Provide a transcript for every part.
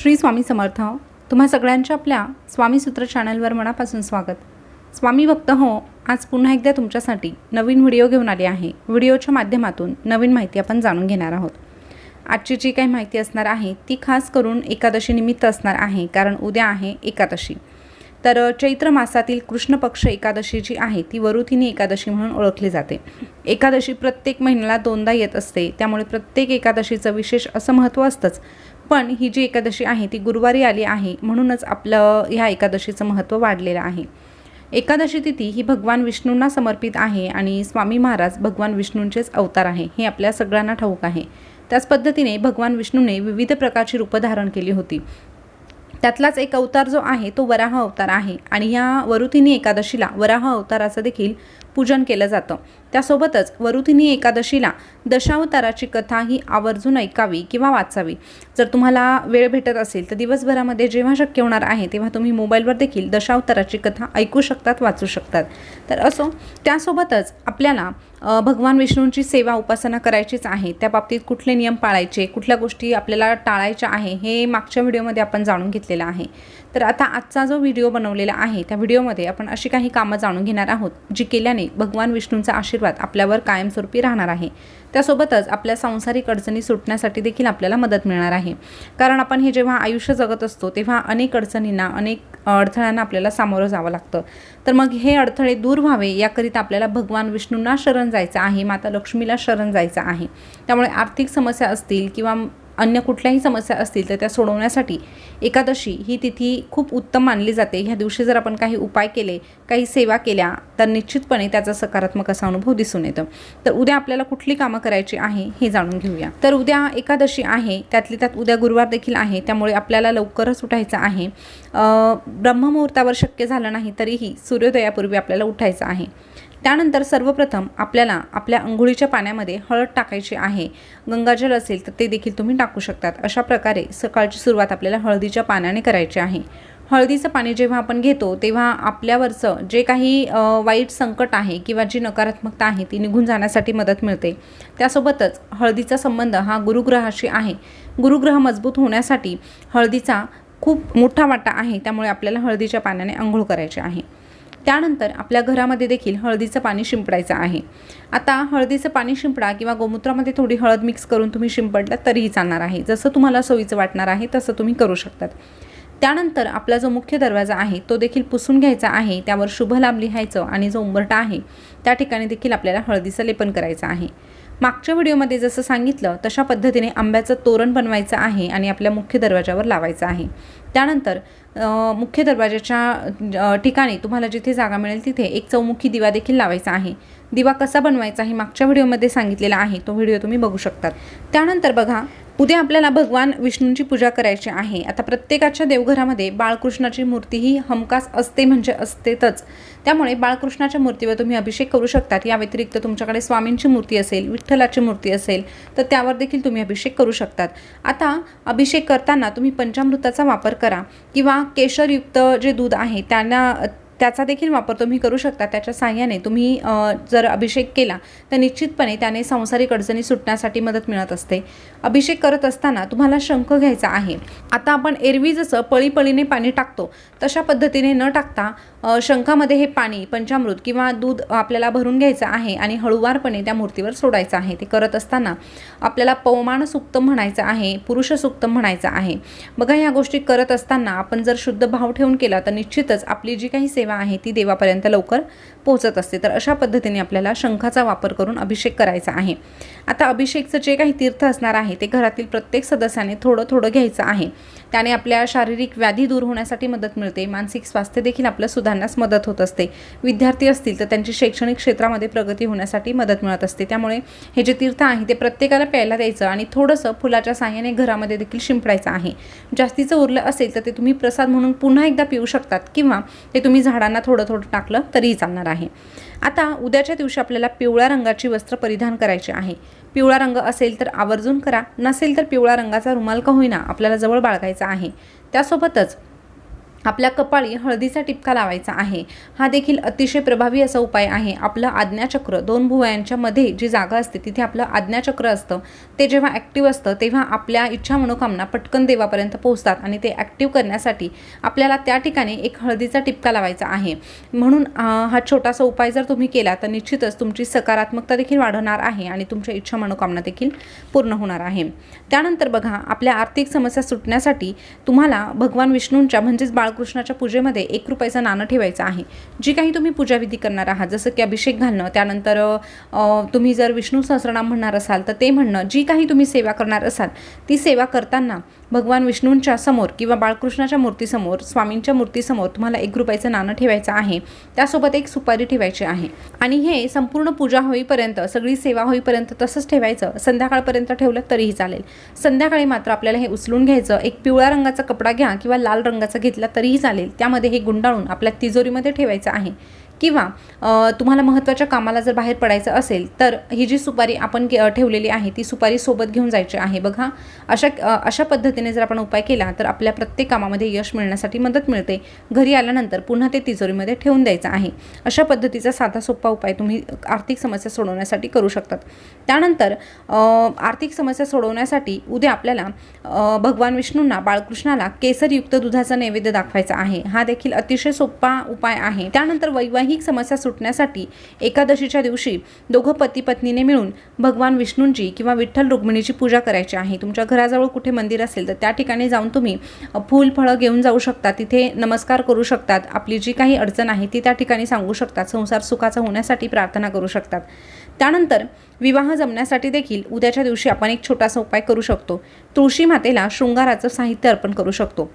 श्री स्वामी समर्थ. तुम्हा सगळ्यांच्या आपल्या स्वामी सूत्र चॅनलवर मनापासून स्वागत. स्वामी भक्त हो आज पुन्हा एकदा तुमच्यासाठी नवीन व्हिडिओ घेऊन आले आहे. व्हिडिओच्या माध्यमातून नवीन माहिती आपण जाणून घेणार आहोत. आजची जी काही माहिती असणार आहे ती खास करून एकादशी निमित्त असणार आहे कारण उद्या आहे एकादशी. तर चैत्र मासातील कृष्ण पक्ष एकादशी जी आहे ती वरुथिनी एकादशी म्हणून ओळखली जाते. एकादशी प्रत्येक महिन्याला दोनदा येत असते त्यामुळे प्रत्येक एकादशीचं विशेष असं महत्त्व असतंच. पण ही जी एकादशी आहे ती गुरुवारी आली आहे म्हणूनच आपलं ह्या एकादशीचं महत्त्व वाढलेलं आहे. एकादशी तिथी ही भगवान विष्णूंना समर्पित आहे आणि स्वामी महाराज भगवान विष्णूंचेच अवतार आहे हे आपल्या सगळ्यांना ठाऊक आहे. त्याच पद्धतीने भगवान विष्णूने विविध प्रकारची रूपं धारण केली होती. त्यातलाच एक अवतार जो आहे तो वराह अवतार आहे आणि या वरुतीने एकादशीला वराह अवताराचं देखील पूजन केलं जातं. त्यासोबतच वरुथिनी एकादशीला दशावताराची कथा ही आवर्जून ऐकावी किंवा वाचावी. जर तुम्हाला वेळ भेटत असेल तर दिवसभरामध्ये जेव्हा शक्य होणार आहे तेव्हा तुम्ही मोबाईलवर देखील दशावताराची कथा ऐकू शकतात वाचू शकतात. तर असो त्यासोबतच आपल्याला भगवान विष्णूंची सेवा उपासना करायचीच आहे. त्या बाबतीत कुठले नियम पाळायचे कुठल्या गोष्टी आपल्याला टाळायच्या आहे हे मागच्या व्हिडिओमध्ये आपण जाणून घेतलेलं आहे. तर आता आजचा जो व्हिडिओ बनवलेला आहे त्या व्हिडिओमध्ये आपण अशी काही कामं जाणून घेणार आहोत जी केल्याने भगवान विष्णूंचा आशीर्वाद आपल्यावर कायमस्वरूपी राहणार आहे. त्यासोबतच आपल्या सांसारिक अडचणी सुटण्यासाठी देखील आपल्याला मदत मिळणार आहे. कारण आपण हे जेव्हा आयुष्य जगत असतो तेव्हा अनेक अडचणींना अनेक अडथळ्यांना आपल्याला सामोरं जावं लागतं. तर मग हे अडथळे दूर व्हावे याकरिता आपल्याला भगवान विष्णूंना शरण जायचं आहे माता लक्ष्मीला शरण जायचं आहे. त्यामुळे आर्थिक समस्या असतील किंवा अन्य कुठल्याही समस्या असतील तर त्या सोडवण्यासाठी एकादशी ही तिथी खूप उत्तम मानली जाते. ह्या दिवशी जर आपण काही उपाय केले काही सेवा केल्या तर निश्चितपणे त्याचा सकारात्मक असा अनुभव दिसून येतो. तर उद्या आपल्याला कुठली कामं करायची आहे हे जाणून घेऊया. तर उद्या एकादशी आहे त्यातली त्यात उद्या गुरुवार देखील आहे त्यामुळे आपल्याला लवकरच उठायचं आहे. ब्रह्ममुहूर्तावर शक्य झालं नाही तरीही सूर्योदयापूर्वी आपल्याला उठायचं आहे. त्यानंतर सर्वप्रथम आपल्याला आपल्या अंघोळीच्या पाण्यामध्ये हळद टाकायची आहे. गंगाजल असेल तर ते देखील तुम्ही टाकू शकतात. अशा प्रकारे सकाळची सुरुवात आपल्याला हळदीच्या पाण्याने करायची आहे. हळदीचं पाणी जेव्हा आपण घेतो तेव्हा आपल्यावरचं जे काही वाईट संकट आहे किंवा जी नकारात्मकता आहे ती निघून जाण्यासाठी मदत मिळते. त्यासोबतच हळदीचा संबंध हा गुरुग्रहाशी आहे. गुरुग्रह मजबूत होण्यासाठी हळदीचा खूप मोठा वाटा आहे. त्यामुळे आपल्याला हळदीच्या पाण्याने आंघोळ करायची आहे. त्यानंतर आपल्या घरामध्ये देखील हळदीचं पाणी शिंपडायचं आहे. आता हळदीचं पाणी शिंपडा किंवा गोमूत्रामध्ये थोडी हळद मिक्स करून तुम्ही शिंपडला तरीही चालणार आहे. जसं तुम्हाला सोयीचं वाटणार आहे तसं तुम्ही करू शकतात. त्यानंतर आपला जो मुख्य दरवाजा आहे तो देखील पुसून घ्यायचा आहे. त्यावर शुभ लाभ लिहायचं आणि जो उंबरटा आहे त्या ठिकाणी देखील आपल्याला हळदीचं लेपन करायचं आहे. मागच्या व्हिडिओमध्ये जसं सांगितलं तशा पद्धतीने आंब्याचं तोरण बनवायचं आहे आणि आपल्या मुख्य दरवाजावर लावायचं आहे. त्यानंतर मुख्य दरवाजाच्या ठिकाणी तुम्हाला जिथे जागा मिळेल तिथे एक चौमुखी दिवा देखील लावायचा आहे. दिवा कसा बनवायचा हे मागच्या व्हिडिओमध्ये सांगितलेला आहे. तो व्हिडिओ तुम्ही बघू शकतात. त्यानंतर बघा उद्या आपल्याला भगवान विष्णूंची पूजा करायची आहे. आता प्रत्येकाच्या देवघरामध्ये बाळकृष्णाची मूर्ती ही हमखास असते म्हणजे असतेच त्यामुळे बाळकृष्णाच्या मूर्तीवर तुम्ही अभिषेक करू शकतात. या व्यतिरिक्त तुमच्याकडे स्वामींची मूर्ती असेल विठ्ठलाची मूर्ती असेल तर त्यावर देखील तुम्ही अभिषेक करू शकतात. आता अभिषेक करताना तुम्ही पंचामृताचा वापर करा किंवा केशरयुक्त जे दूध आहे त्यांना त्याचा देखील वापर तुम्ही करू शकता त्याच्या साह्याने. तुम्ही जर अभिषेक केला तर निश्चितपणे त्याने सांसारिक अडचणी सुटण्यासाठी मदत मिळत असते. अभिषेक करत असताना तुम्हाला शंख घ्यायचा आहे. आता आपण एरवी जसं पळीपळीने पाणी टाकतो तशा पद्धतीने न टाकता शंखामध्ये हे पाणी पंचामृत किंवा दूध आपल्याला भरून घ्यायचं आहे आणि हळूवारपणे त्या मूर्तीवर सोडायचं आहे. ते करत असताना आपल्याला पवमान सुक्तम म्हणायचं आहे पुरुष सुक्तम म्हणायचं आहे. बघा ह्या गोष्टी करत असताना आपण जर शुद्ध भाव ठेवून केला तर निश्चितच आपली जी काही सेवा आहे ती देवापर्यंत लवकर पोहोचत असते. तर अशा पद्धतीने आपल्याला शंखाचा वापर करून अभिषेक करायचा आहे. आता अभिषेकचं जे काही तीर्थ असणार आहे ते घरातील प्रत्येक सदस्याने थोडं थोडं घ्यायचं आहे. त्याने आपल्या शारीरिक व्याधी दूर होण्यासाठी मदत मिळते. मानसिक स्वास्थ्य देखील आपलं सुधारण्यास मदत होत असते. विद्यार्थी असतील तर त्यांची शैक्षणिक क्षेत्रामध्ये प्रगती होण्यासाठी मदत मिळत असते. त्यामुळे हे जे तीर्थ आहे ते प्रत्येकाला प्यायला द्यायचं आणि थोडंसं फुलाच्या साह्याने घरामध्ये देखील शिंपडायचं आहे. जास्तीचं उरलं असेल तर ते तुम्ही प्रसाद म्हणून पुन्हा एकदा पिऊ शकतात किंवा ते तुम्ही झाडांना थोडं थोडं टाकलं तरीही चालणार आहे. आता उद्याच्या दिवशी आपल्याला पिवळ्या रंगाची वस्त्र परिधान करायची आहे. पिवळा रंग असेल तर आवर्जून करा नसेल तर पिवळ्या रंगाचा रुमाल का होईना आपल्याला जवळ बाळगायचा आहे. त्यासोबतच आपल्या कपाळी हळदीचा टिपका लावायचा आहे. हा देखील अतिशय प्रभावी असा उपाय आहे. आपलं आज्ञाचक्र दोन भुवयांच्या मध्ये जी जागा असते तिथे आपलं आज्ञाचक्र असतं. ते जेव्हा ॲक्टिव्ह असतं तेव्हा आपल्या इच्छा मनोकामना पटकन देवापर्यंत पोहोचतात आणि ते ॲक्टिव्ह करण्यासाठी आपल्याला त्या ठिकाणी एक हळदीचा टिपका लावायचा आहे. म्हणून हा छोटासा उपाय जर तुम्ही केला तर निश्चितच तुमची सकारात्मकता देखील वाढणार आहे आणि तुमच्या इच्छा मनोकामना देखील पूर्ण होणार आहे. त्यानंतर बघा आपल्या आर्थिक समस्या सुटण्यासाठी तुम्हाला भगवान विष्णूंच्या म्हणजेच बाळ बाळकृष्णाच्या पूजेमध्ये एक रुपयाचं नाणं ठेवायचं आहे. जी काही तुम्ही पूजाविधी करणार आहात जसं की अभिषेक घालणं त्यानंतर तुम्ही जर विष्णू सहस्रनाम म्हणणार असाल तर ते म्हणणं जी काही तुम्ही सेवा करणार असाल ती सेवा करताना भगवान विष्णूंच्या समोर किंवा बाळकृष्णाच्या मूर्तीसमोर स्वामींच्या मूर्तीसमोर तुम्हाला एक रुपयाचं नाणं ठेवायचं आहे. त्यासोबत एक सुपारी ठेवायची आहे. आणि हे संपूर्ण पूजा होईपर्यंत सगळी सेवा होईपर्यंत तसंच ठेवायचं. संध्याकाळपर्यंत ठेवलं तरीही चालेल. संध्याकाळी मात्र आपल्याला हे उचलून घ्यायचं. एक पिवळ्या रंगाचा कपडा घ्या किंवा लाल रंगाचा घेतला तरीही चालेल. त्यामध्ये हे गुंडाळून आपल्या तिजोरीमध्ये ठेवायचं आहे. किंवा तुम्हाला महत्त्वाच्या कामाला जर बाहेर पडायचं असेल तर ही जी सुपारी आपण के- ठेवलेली आहे ती सुपारी सोबत घेऊन जायची आहे बघा. अशा अशा पद्धतीने जर आपण उपाय केला तर आपल्या प्रत्येक कामामध्ये यश मिळण्यासाठी मदत मिळते. घरी आल्यानंतर पुन्हा ते तिजोरीमध्ये ठेवून द्यायचं आहे. अशा पद्धतीचा साधा सोपा उपाय तुम्ही आर्थिक समस्या सोडवण्यासाठी करू शकतात. त्यानंतर आर्थिक समस्या सोडवण्यासाठी उद्या आपल्याला भगवान विष्णूंना बाळकृष्णाला केसरयुक्त दुधाचा नैवेद्य दाखवायचा आहे. हा देखील अतिशय सोपा उपाय आहे. त्यानंतर वैवाहिक समस्या सुटण्यासाठी एकादशीच्या दिवशी दोघं पती पत्नीने मिळून भगवान विष्णूंची किंवा विठ्ठल रुक्मिणीची पूजा करायची आहे. तुमच्या घराजवळ कुठे मंदिर असेल तर त्या ठिकाणी जाऊन तुम्ही फूल फळं घेऊन जाऊ शकता. तिथे नमस्कार करू शकतात. आपली जी काही अडचण आहे ती त्या ठिकाणी सांगू शकतात. संसार सुखाचा होण्यासाठी प्रार्थना करू शकतात. त्यानंतर विवाह जमण्यासाठी देखील उद्याच्या दिवशी आपण एक छोटासा उपाय करू शकतो. तुळशी मातेला शृंगाराचं साहित्य अर्पण करू शकतो.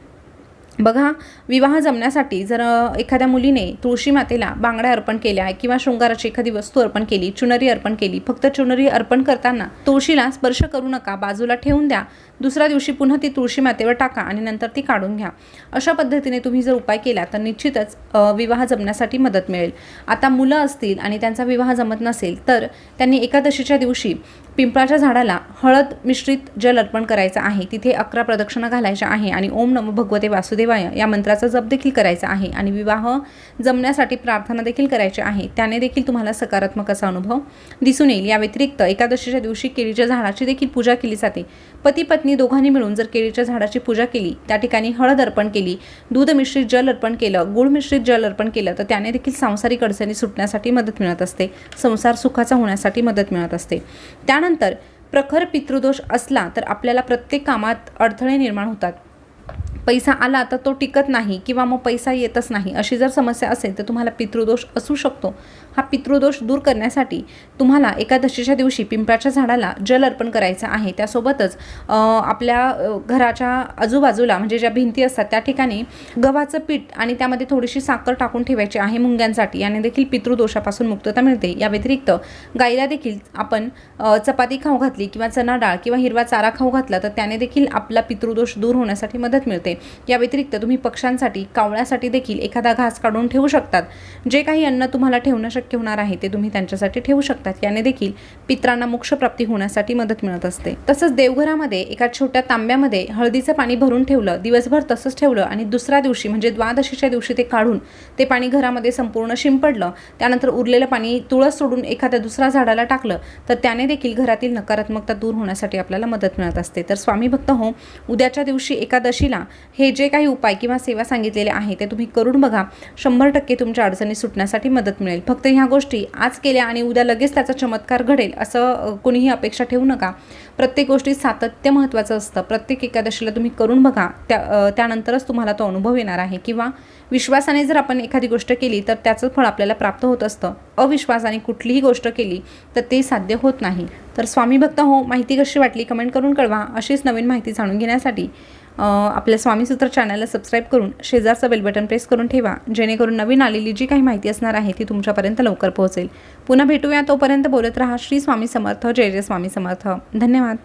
बघा विवाह जमण्यासाठी जर एखाद्या मुलीने तुळशी मातेला बांगड्या अर्पण केल्या किंवा शृंगाराची एखादी वस्तू अर्पण केली चुनरी अर्पण केली फक्त चुनरी अर्पण करताना तुळशीला स्पर्श करू नका बाजूला ठेवून द्या. दुसऱ्या दिवशी पुन्हा ती तुळशी मातेवर टाका आणि नंतर ती काढून घ्या. अशा पद्धतीने तुम्ही जर उपाय केला तर निश्चितच विवाह जमण्यासाठी मदत मिळेल. आता मुलं असतील आणि त्यांचा विवाह जमत नसेल तर त्यांनी एकादशीच्या दिवशी पिंपळाच्या झाडाला हळद मिश्रित जल अर्पण करायचं आहे. तिथे अकरा प्रदक्षिणा घालायच्या आहे आणि ओम नमो भगवते वासुदेवाय या मंत्राचा जप देखील करायचा आहे आणि विवाह जमण्यासाठी प्रार्थना देखील करायची आहे. त्याने देखील तुम्हाला सकारात्मक असा अनुभव दिसून येईल. या व्यतिरिक्त एकादशीच्या दिवशी केळीच्या झाडाची देखील पूजा केली जाते. पती पत्नी दोघांनी मिळून जर केळीच्या झाडाची पूजा केली त्या ठिकाणी हळद अर्पण केली दूध मिश्रित जल अर्पण केलं गुळ मिश्रित जल अर्पण केलं तर त्याने देखील सांसारिक अडचणी सुटण्यासाठी मदत मिळत असते. संसार सुखाचा होण्यासाठी मदत मिळत असते. त्यानंतर प्रखर पितृदोष असला तर आपल्याला प्रत्येक कामात अडथळे निर्माण होतात. पैसा आला तर तो टिकत नाही किंवा मग पैसा येतच नाही अशी जर समस्या असेल तर तुम्हाला पितृदोष असू शकतो. हा पितृदोष दूर करण्यासाठी तुम्हाला एकादशीच्या दिवशी पिंपळाच्या झाडाला जल अर्पण करायचं आहे. त्यासोबतच आपल्या घराच्या आजूबाजूला म्हणजे ज्या भिंती असतात त्या ठिकाणी गव्हाचं पीठ आणि त्यामध्ये थोडीशी साखर टाकून ठेवायची आहे मुंग्यांसाठी. याने देखील पितृदोषापासून मुक्तता मिळते. या व्यतिरिक्त गाईला देखील आपण चपाती खाऊ घातली किंवा चना डाळ किंवा हिरवा चारा खाऊ घातला तर त्याने देखील आपला पितृदोष दूर होण्यासाठी मदत मिळते. या व्यतिरिक्त तुम्ही पक्ष्यांसाठी कावळ्यासाठी देखील एखादा घास काढून ठेवू शकतात. जे काही अन्न तुम्हाला ठेवणं शक्य होणार आहे ते तुम्ही त्यांच्यासाठी ठेवू शकतात. याने देखील पित्रांना मोक्षप्राप्ती होण्यासाठी मदत मिळत असते. तसंच देवघरामध्ये एका छोट्या तांब्यामध्ये हळदीचं पाणी भरून ठेवलं दिवसभर तसंच ठेवलं आणि दुसऱ्या दिवशी म्हणजे द्वादशीच्या दिवशी ते काढून ते पाणी घरामध्ये संपूर्ण शिंपडलं. त्यानंतर उरलेलं पाणी तुळस सोडून एखाद्या दुसऱ्या झाडाला टाकलं तर त्याने देखील घरातील नकारात्मकता दूर होण्यासाठी आपल्याला मदत मिळत असते. तर स्वामी भक्त हो उद्याच्या दिवशी एकादशीला हे जे काही उपाय किंवा सेवा सांगितलेले आहे ते तुम्ही करून बघा. शंभर टक्के तुमच्या अडचणी सुटण्यासाठी मदत मिळेल. फक्त ह्या गोष्टी आज केल्या आणि उद्या लगेच त्याचा चमत्कार घडेल असं कुणीही कोणीही अपेक्षा ठेवू नका. प्रत्येक गोष्टीत सातत्य महत्त्वाचं असतं. प्रत्येक एकादशीला तुम्ही करून बघा. त्या त्यानंतरच तुम्हाला तो अनुभव येणार आहे किंवा विश्वासाने जर आपण एखादी गोष्ट केली तर त्याचं फळ आपल्याला प्राप्त होत असतं. अविश्वासाने कुठलीही गोष्ट केली तर ते साध्य होत नाही. तर स्वामी भक्त हो माहिती कशी वाटली कमेंट करून कळवा. अशीच नवीन माहिती जाणून घेण्यासाठी आपल्या आपल्या स्वामीसूत्र चॅनलला सबस्क्राईब करून शेजारचं बेल बटन प्रेस करून ठेवा. जेणेकरून नवीन आलेली जी काही माहिती असणार आहे ती तुमच्यापर्यंत लवकर पोहोचेल. पुन्हा भेटूया तोपर्यंत बोलत राहा श्री स्वामी समर्थ जय जय स्वामी समर्थ. धन्यवाद.